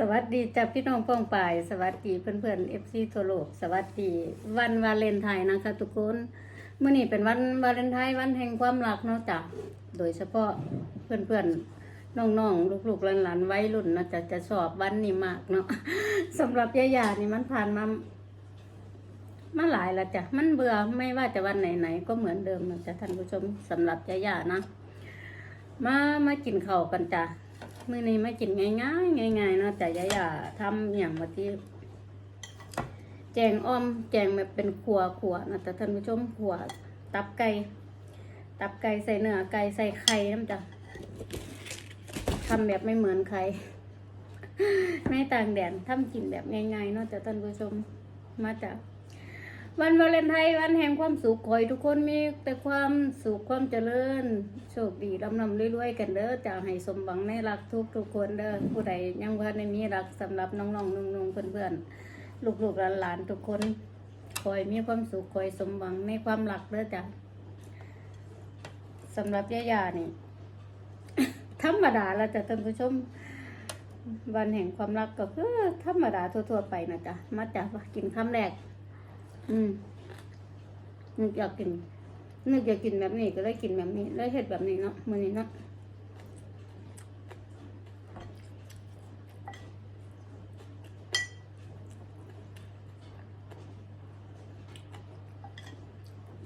สวัสดีจ้าพี่น้องป้องปาย สวัสดีเพื่อนเพื่อนเอฟซีทั่วโลก สวัสดีวันวาเลนไทน์นะคะทุกคนเมื่อนี้เป็นวันวาเลนไทน์วันแห่งความรักเนาะจ้ะโดยเฉพาะเพื่อนเพื่อนๆน้องๆลูกๆหลานๆไวัยรุ่นนะจะจะชอบวันนี้มากเนาะสำหรับยายานี่มันผ่านมามาหลายแล้วจ้ะมันเบื่อไม่ว่าจะวันไหนๆก็เหมือนเดิมนะจ้ะท่านผู้ชมสำหรับยายานะ มามากินข้าวกันจ้ะ มื้อนี้มากินง่ายๆง่ายๆเนาะแต่ยายาทำอย่างมาที่แจงอ้อมแจงแบบเป็นขัวขัวนะแต่ท่านผู้ชมขัวตับไก่ตับไก่ใส่เนื้อไก่ใส่ไข่น้ำจ้ะทำแบบไม่เหมือนใคร ไม่ต่างแดนทำกินแบบง่ายๆเนาะแต่ท่านผู้ชมมาจาก วันวาเลนไทน์วันแห่งความสุขขอให้ทุกคนมีแต่ความสุขความเจริญ โชคดีร่ำรำรวยๆกันเด้อจะให้สมหวังในรักทุกทุกๆคนเด้อผู้ใดยังว่าในมีรักสำหรับน้องๆนุ่งๆเพื่อนๆลูกๆหลานๆทุกคนขอให้มีความสุขขอให้สมหวังในความรักเด้อจ้ะสำหรับย่านี่ธรรมดาแล้วจ้ะท่านผู้ชมวันแห่งความรักก็คือธรรมดาทั่วๆไปนะจ๊ะมาจากกินคำแรก อืมนึกอยากกินนึกอยากกินแบบนี้ก็เลยกินแบบนี้เลยเห็ดแบบนี้เนาะมื้อนี้เนาะ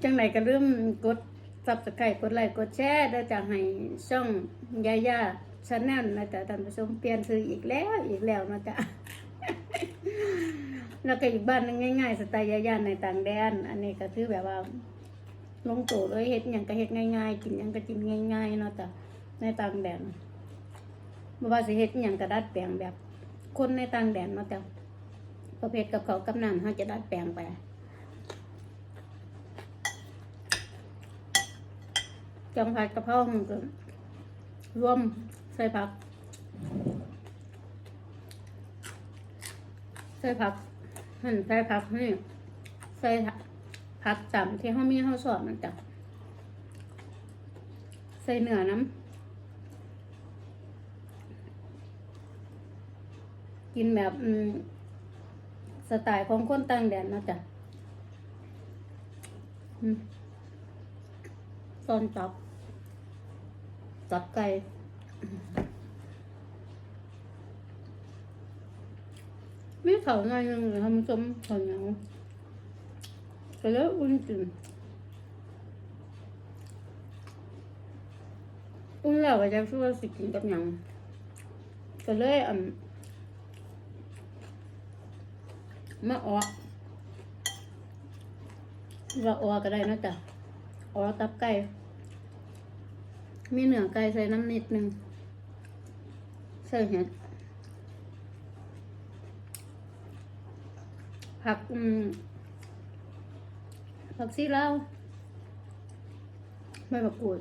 จังไหนก็เริ่มกดซับสไครต์กดไลค์กดแชร์เด้อจะให้ช่องยาย่าชาแนลนะจ๊ะท่านผู้ชมเปลี่ยนชื่ออีกแล้วอีกแล้วนะจ๊ะ แล้วก็อีกบ้านนึงง่ายๆสไตล์ยาๆในต่างแดน อันนี้ก็คือแบบว่า ลงโตัวเลยเฮ็ดหยังก็เฮ็ดง่ายๆ กินหยังก็กินง่ายๆเนาะจ้ะในต่างแดนบ่ว่าสิเฮ็ดหยังก็ดัดแปลงแบบ คนในต่างแดนเนาะจ้ะประเภทกับเขากับน้ำเฮาจะดัดแปลงไปจังผัดกระเพราก็รวมใส่ผักใส่ผัก หั่นใส่ผักนี่ใส่ผักจำที่เขามีเขาสอนมันจ้ะใส่เนื้อน้ำกินแบบสไตล์ของคนต่างแดนนะจ๊ะอืมซอนจับจับไก่ ไม่เขาหน่อยนึงทำส้มเขาเหนียวก็เลยอุ่นจินอุ่นแล้วก็จะช่วยสิกินกับยังก็เลยอ่มมาออกว่าออกก็ได้นะจ๊ะออกตับไก่ มีเนื้อไก่ใส่น้ำนิดนึงใส่เห็ด ผักอืมผักซีเลาวใบมะกรูด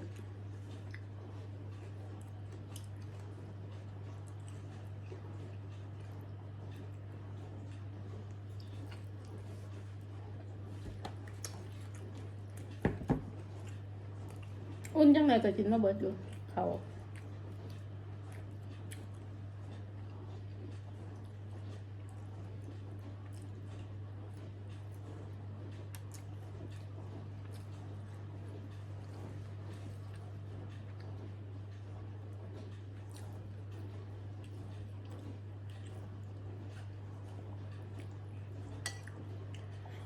อุ่นจังเลยก็กินมาเบิดอยู่เขา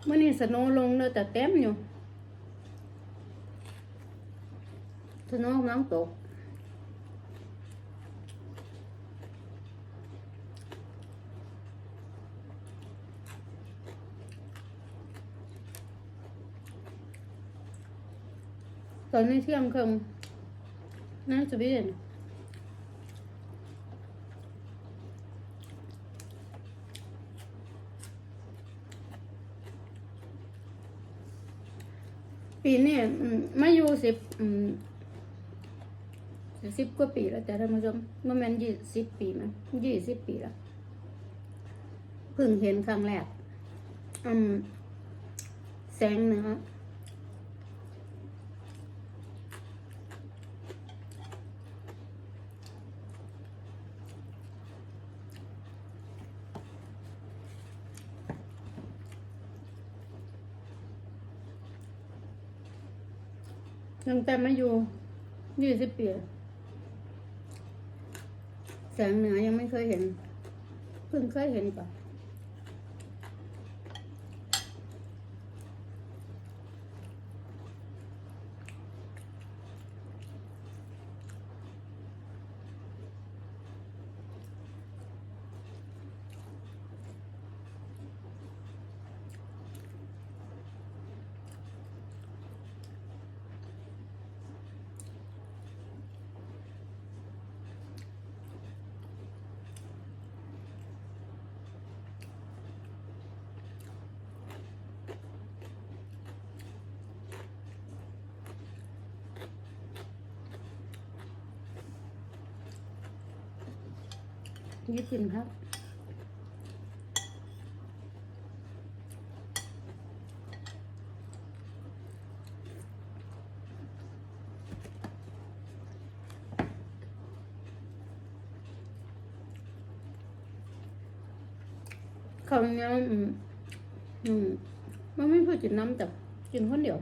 เมื่อนี้สโนว์ลงเลยแต่เต็มอยู่สโนว์กำลังตกตอนนี้เที่ยงครึ่งน่าจะพี่เห็นปีนี้อืมมาอยู่ สิบอืมสิบกว่าปีแล้วแต่ท่านผู้ชมมันแม่นยี่สิบปีมั้งยี่สิบปีแล้วเพิ่งเห็นครั้งแรกอืมแสงเหนือ ตั้งแต่มาอยู่ยี่สิบปีแสงเหนือยังไม่เคยเห็น เพิ่งเคยเห็นก่อน ยี่สิบครับเขาวเนี้ยอืมอืมมันไม่พูดกินน้ำแต่กินคนเดียว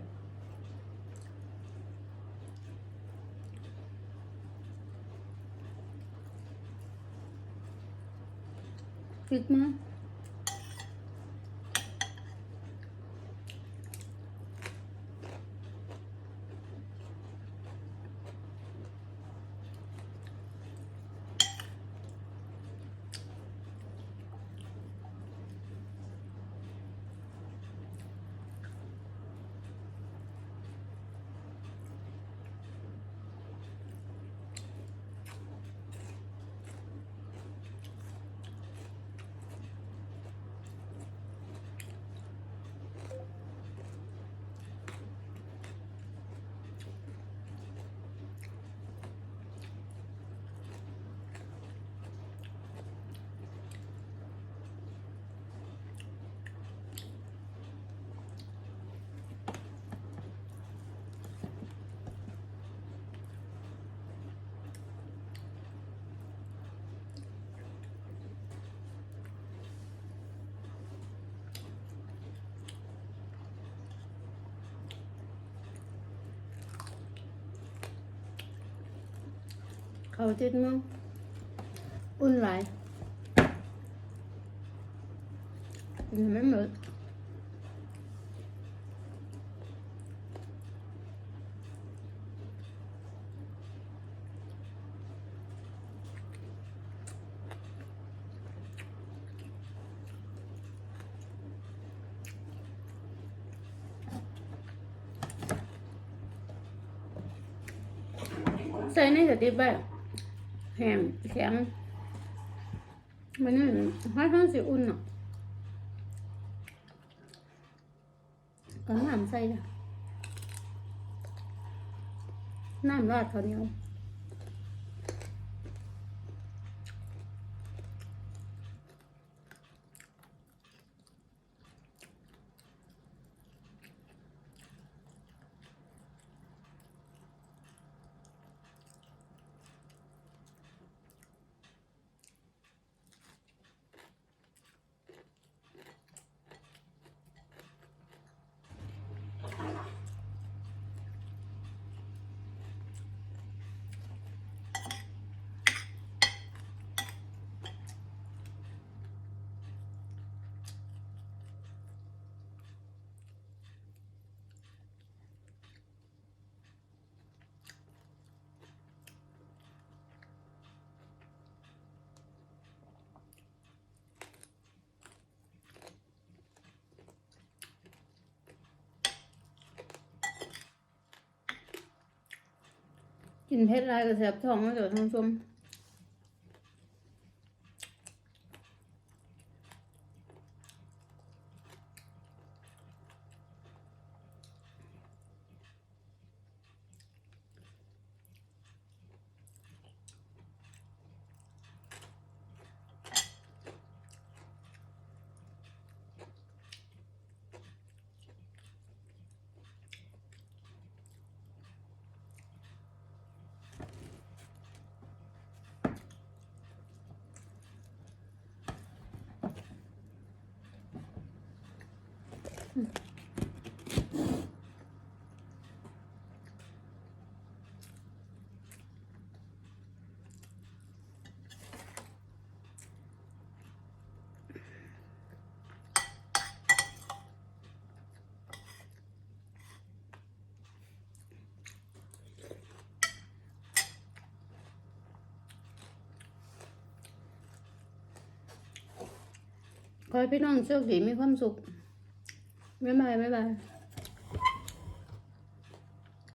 คิ ดมากเขาจิตมั้งอุ่ แบบแห้งแข็งมันนี่ห้าทั้งสีอุ่นอะก็น้ำใส่จ้ะน้ำราดข้าวเหนียว กินเผ็ดไรก็แสบท้องแล้วเดี๋ยวท่านผู้ชม ขอให้พี่น้องโชคดีมีความสุขบ๊ายบายบ๊ายบาย